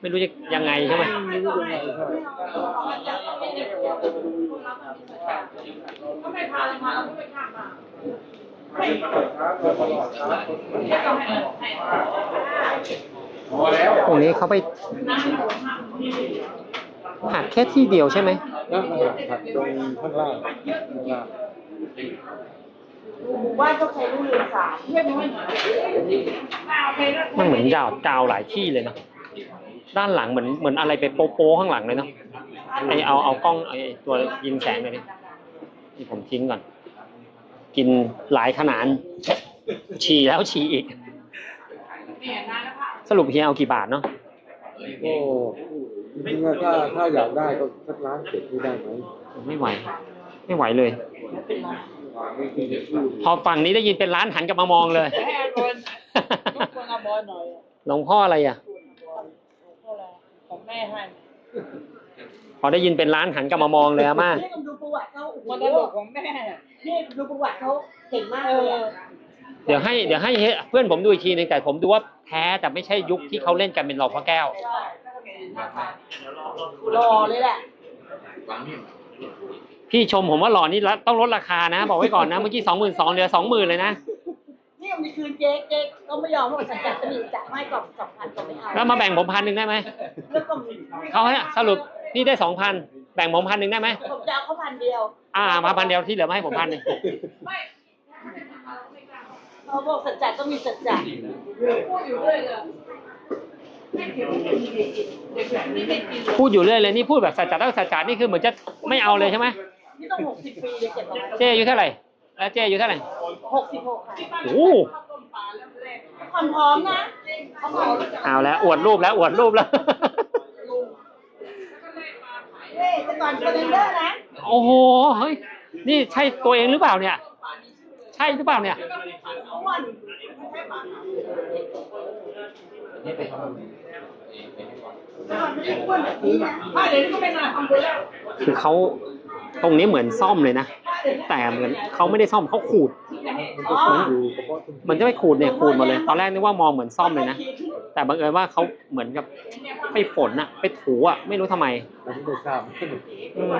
ไม่รู้จะยังไงใช่ไหมไม่รู้ยังไงใช่ก็ไม่พาเลยมาเราไม่ข้ามมาพอแล้วตรงนี้เขาไปหักแค่ที่เดียวใช่ไหมนะถัดตรงข้างล่างข้างล่างหมู่บ้านก็ใช้รุ่นเรือนสามเทียบไม่เหมือนเอาไปแล้วมันเหมือนยาวกาวหลายที่เลยเนอะ ด้านหลังเหมือนเหมือนอะไรไปโป๊ะๆข้างหลังเลยเนาะไอเอาเอากล้องไอตัวยิงแสงเลยดินี่ผมทิ้งก่อน กินหลายขนาดฉี่แล้วฉี่อีกเนี่ยนานแล้วค่ะสรุปเฮียเอากี่บาทเนาะโอ้จริงๆอะถ้าถ้าอยากได้ก็สักล้านเจ็ดนี่ได้ไหมไม่ไหว ไม่ไหวเลยไม่จริงๆที่พอฝั่งนี้ได้ยินเป็นร้านหันกลับมามองเลยแค่บนทุกคนเอาบอลหน่อยหลวงพ่ออะไรอะของ แม่ให้พอได้ยินเป็นร้านหันกลับมามองเลยอะม่านี่ผมดูประวัติเขาโอ้โหมันตลกของแม่นี่ดูประวัติเขาเก่งมากเอเลยออะเดี๋ยวให้เดี๋ยวให้เพื่อนผมดูอีกทีหนึงแต่ผมดูว่าแท้แต่ไม่ใช่ยุคที่เขาเล่นกันเป็นหลอกพระแก้วรอเลยแหละ พี่ชมผมว่าหล่อนี่ละต้องลดราคานะ บอกไว้ก่อนนะ เมื่อกี้สองหมื่นสองเหลือสองหมื่นเลยนะ นี่มันคืนเจ๊เจ๊ก็ไม่ยอมเพราะว่าสัญญาจะมีจะไม่กล่องสองพันก็ไม่เอาแล้วมาแบ่งผมพันหนึ่งได้ไหมแล้วก็เขาให้สรุปนี่ได้สองพันแบ่งผมพันหนึ่งได้ไหมผมจะเอาเขาพันเดียวอ่ามาพันเดียวที่เหลือมาให้ผมพันหนึ่งเขาบอกสัจจะต้องมีสัจจะพูดอยู่เลยไม่กินเด็กแบบนี้ไม่กินพูดอยู่เรื่อยเลยนี่พูดแบบสัจจะต้องสัจจะนี่คือเหมือนจะไม่เอาเลยใช่ไหมนี่ต้องหกสิบปีเลยเจ็บประมาณเจ๊อายุเท่าไหร่ แล้วเจ๊อายุเท่าไหร่หกสิบหกค่ะโอ้โหผ่อนพร้อมนะเขาบอกเอาแล้วอวดรูปแล้วอวดรูปแล้ว เฮ้ยแต่ก่อนเป็นเดอร์นะโอ้โห เฮ้ย นี่ใช่ตัวเองหรือเปล่าเนี่ย ใช่หรือเปล่าเนี่ย อ้วนถ้าเดี๋ยวนี้ก็ไม่นานทำไปแล้วคือเขาตรงนี้เหมือนซ่อมเลยนะ แต่เหมือนเขาไม่ได้ซ่อมเขาขูดอ๋อมันอยู่เฉพาะตรงมันจะไม่ขูดเนี่ยขูดหมดเลย ตอนแรกนึกว่ามองเหมือนซ่อมเลยนะ แต่บังเอิญว่าเขาเหมือนกับไปฝนอะไปถูอะไม่รู้ทำไมผมไม่ทราบ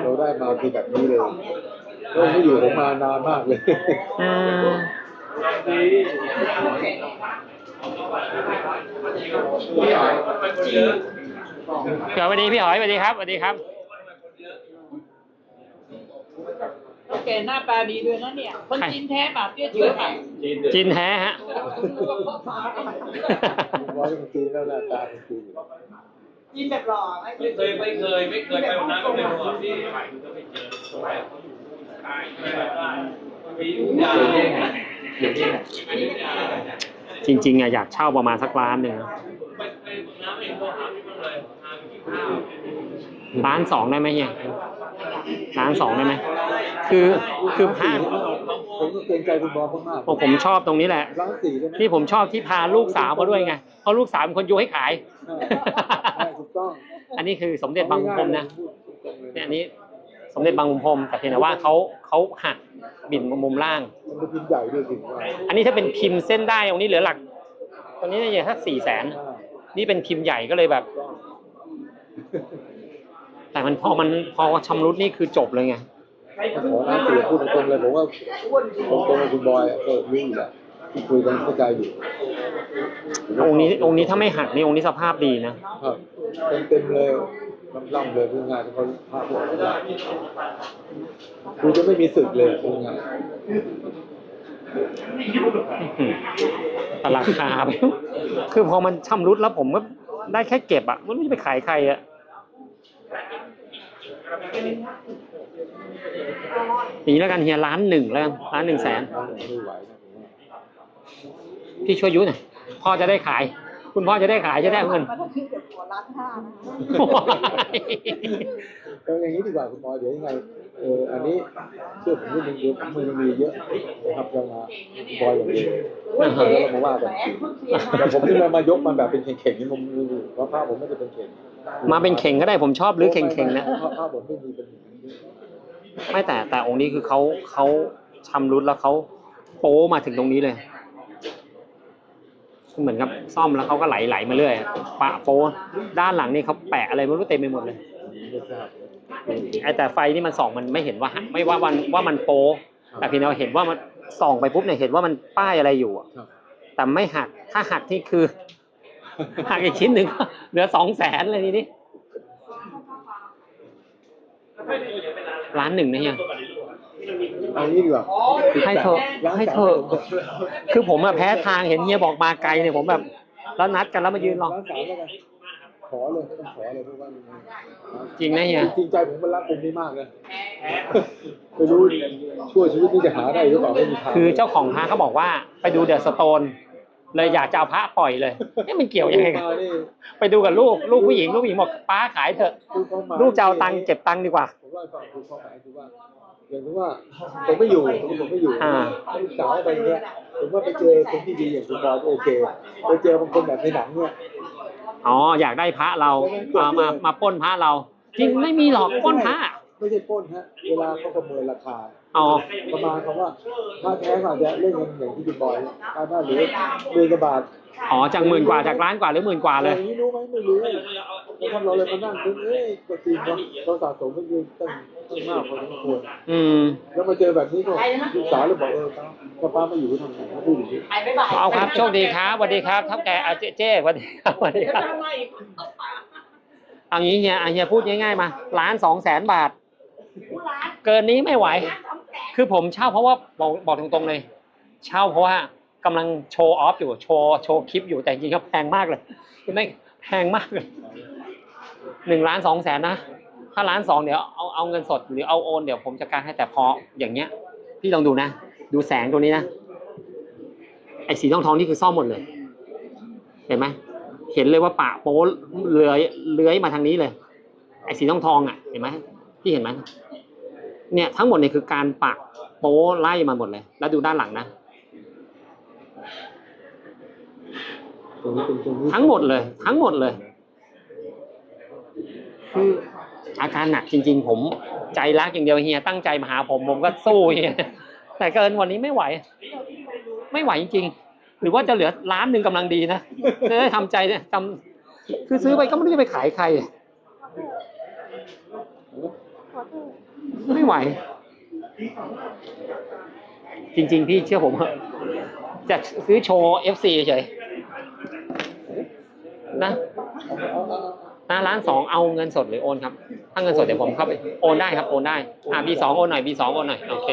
เราได้มาคือแบบนี้เลยเราไม่อยู่ผมมานานมากเลยอืมเกิดวันนี้พี่หอยสวัสดีครับสวัสดีครับ แกหน้าตาดีด้วยนะเนี่ย คนจีนแท้ป่ะเตี้ยเชื้อป่ะจินแท้ฮะ ร้อยเป็นจีนแล้วหน้าตาเป็นจีนอยู่กินแบบหล่อไหมไม่เคยไม่เคยไม่เคยไปวันนั้นก็เลยบอกที่ไปก็ไปเจอสมัยตายไม่ได้มีทุกอย่างจริงๆอะอยากเช่าประมาณสักล้านหนึ่งไปไปน้ำเองก็หาไม่เลยหากินข้าว ล้านสองได้ไหมเฮียล้านสองได้ไหม คือคือพาผมก็เกรงใจคุณบอลมากผมผมชอบตรงนี้แหละๆล้านสี่ได้ไหมที่ผมชอบที่พาลูกสาวมาด้วยไง เพราะลูกสาวเป็นคนโยให้ขายใช่ถูกต้องอันนี้คือสมเด็จบางขุนพรหมนะเนี่ยอันนี้สมเด็จบางขุนพรหมแต่เพียงแต่ว่าเขาเขาหักบิ่นมุมล่าง มันเป็นพิมพ์ใหญ่ด้วยถึงว่าอันนี้ถ้าเป็นพิมพ์เส้นได้ตรงนี้เหลือหลัก ตรงนี้เนี่ยสักสี่แสนนี่เป็นพิมพ์ใหญ่ก็เลยแบบ แต่มันพอมันพอชำรุดนี่คือจบเลยไง ผมล้านสี่พูดตรงๆเลยผมว่าผมตรงกับคุณบอยอะก็รู้อยู่แหละที่คุยกันเข้าใจอยู่องค์นี้องค์นี้ถ้าไม่หักนี่องค์นี้สภาพดีนะครับเต็มๆเลยล่ำๆเลยพูดง่ายๆเขาพาพวกเราคือจะไม่มีศึกเลยพูดง่ายอืมแต่ราคาคือพอมันชำรุดแล้วผมก็ได้แค่เก็บอะมันไม่รู้จะไปขายใครอะ อย่างนี้แล้วกันเฮียล้านหนึ่งแล้วกันล้านหนึ่งแสนไม่ไหวนะผมว่าพี่ช่วยยุ้ยหน่อยพ่อจะได้ขาย คุณพ่อจะได้ขายจะได้เงินมันต้องขึ้นเดี๋ยวหัวล้านห้านะเอาอย่างนี้ดีกว่าคุณบอยเดี๋ยวยังไงเอออันนี้เชื่อผมนิดนึงเดี๋ยวผมมันยังมีเยอะนะครับจะมาคุณบอยอย่างเดียวแล้วเรามาว่ากันแต่ผมที่มามายกมันแบบเป็นเข่งๆนี่ผมไม่รู้เพราะภาพผมไม่ได้เป็นเข่งมาเป็นเข่งก็ได้ผมชอบหรือเข่งๆนะภาพภาพผมไม่มีเป็น ไม่แต่แต่องค์นี้คือเขาเขาชำรุดแล้วเขาโป้มาถึงตรงนี้เลย เหมือนกับซ่อมแล้วเขาก็ไหลไหลมาเรื่อยปะโป้ด้านหลังนี่เขาแปะอะไรไม่รู้เต็มไปหมดเลยไอแต่ไฟที่มันส่องมันไม่เห็นว่าไม่ว่ามันว่ามันโป้แต่เพียงแต่ว่าเห็นว่ามันส่องไปปุ๊บเนี่ยเห็นว่ามันป้ายอะไรอยู่อแต่ไม่หักถ้าหักที่คือหักอีกชิ้นหนึ่งเหลือสองแสนเลยทีนี้ ล้านหนึ่งนะเฮียเอางี้ดีกว่าให้เถอะให้เถอะคือผมอะแพ้ทางเห็นเฮียบอกมาไกลเนี่ยผมแบบ แล้วนัดกันแล้วมายืนรอร้านสามแล้วกันขอเลยต้องขอเลยเพราะว่าจริงนะเฮียจริงใจผมมันรักผมนี่มากเลยไม่รู้ช่วยชีวิตนี้จะหาได้หรือเปล่าไม่มีทางคือเจ้าของพระเขาบอกว่าไปดูเดอะสโตน เลยอยากจะเอาพระปล่อยเลยนี่มันเกี่ยวยังไงกันมานี่ไปดูกับลูกลูกผู้หญิงลูกผู้หญิงบอกป้าขายเถอะคือความหมายลูกจะเอาตังค์เก็บตังค์ดีกว่าผมว่าฟังคือความหมายคือว่าอย่างที่ว่าผมไม่อยู่ผมไม่อยู่อ่าลูกสาวไปเงี้ยผมว่าไปเจอคนที่ดีอย่างคุณบอยก็โอเคไปเจอบางคนแบบในหนังเนี่ยอ๋ออยากได้พระเราเอามามาปล้นพระเรา จริงไม่มีหรอกปล้นพระไม่ใช่ปล้นฮะเวลาเขาประเมินราคา อ๋อประมาณคำว่าถ้าแท้ก็อาจจะเล่นเงินอย่างที่คุณบอยถ้าถ้าเหลือหมื่นกว่าบาทอ๋อจากหมื่นกว่าจากล้านกว่าหรือหมื่นกว่าเลยอย่างนี้รู้ไหมไม่รู้แล้วทำเราเลยมานั่งคิดเอ้ยก็จริงเนาะเราสะสมไม่ยืนตั้งตั้งมากพอสมควรอืมแล้วมาเจอแบบนี้ก็ลูกสาวเลยบอกเออป้าป้ามาอยู่ทำไงเขาพูดอย่างนี้ไปไม่บ่ายเอาครับโชคดีครับสวัสดีครับเท่าแก่อาเจ๊เจ๊สวัสดีครับสวัสดีครับเอางี้เฮียอะเฮียพูดง่ายๆมาล้านสองแสนบาท เกินนี้ไม่ไหว คือผมเช่าเพราะว่าบอกบอกตรงๆเลย เช่าเพราะว่ากำลังโชว์ออฟอยู่โชว์โชว์คลิปอยู่แต่จริงๆก็แพงมากเลยไม่แพงมากเลยหนึ่งล้านสองแสนนะถ้าล้านสองเดี๋ยวเอาเอาเงินสดหรือเอาโอนเดี๋ยวผมจัดการให้แต่พออย่างเงี้ย พี่ลองดูนะ ดูแสงตัวนี้นะไอ้สีทองทองนี่คือซ่อมหมดเลย เห็นไหมเห็นเลยว่าปะโป๊เลื้อยเลื้อยมาทางนี้เลย ไอ้สีทองทองอะเห็นไหมพี่เห็นไหม เนี่ยทั้งหมดเนี่ยคือการปะโป๊ไล่มาหมดเลย แล้วดูด้านหลังนะ ทั้งหมดเลย ทั้งหมดเลย คืออาการหนักจริง ๆ ผมใจรักอย่างเดียวเฮียตั้งใจมาหาผมผมก็สู้เฮียแต่เกินวันนี้ไม่ไหว ไม่ไหวจริงๆหรือว่าจะเหลือล้านหนึ่งกำลังดีนะจะได้ทำใจเนี่ยทำคือซื้อไปก็ไม่รู้จะไปขายใคร ไม่ไหว จริง ๆ พี่เชื่อผมเหอะจะซื้อโชว์ FC เฉยนะหน้าร้านสองเอาเงินสดหรือโอนครับ ถ้าเงินสดเดี๋ยวผมเข้าไปโอนได้ครับโอนได้อ่า B สองโอนหน่อยบีสองโอนหน่อยโอเค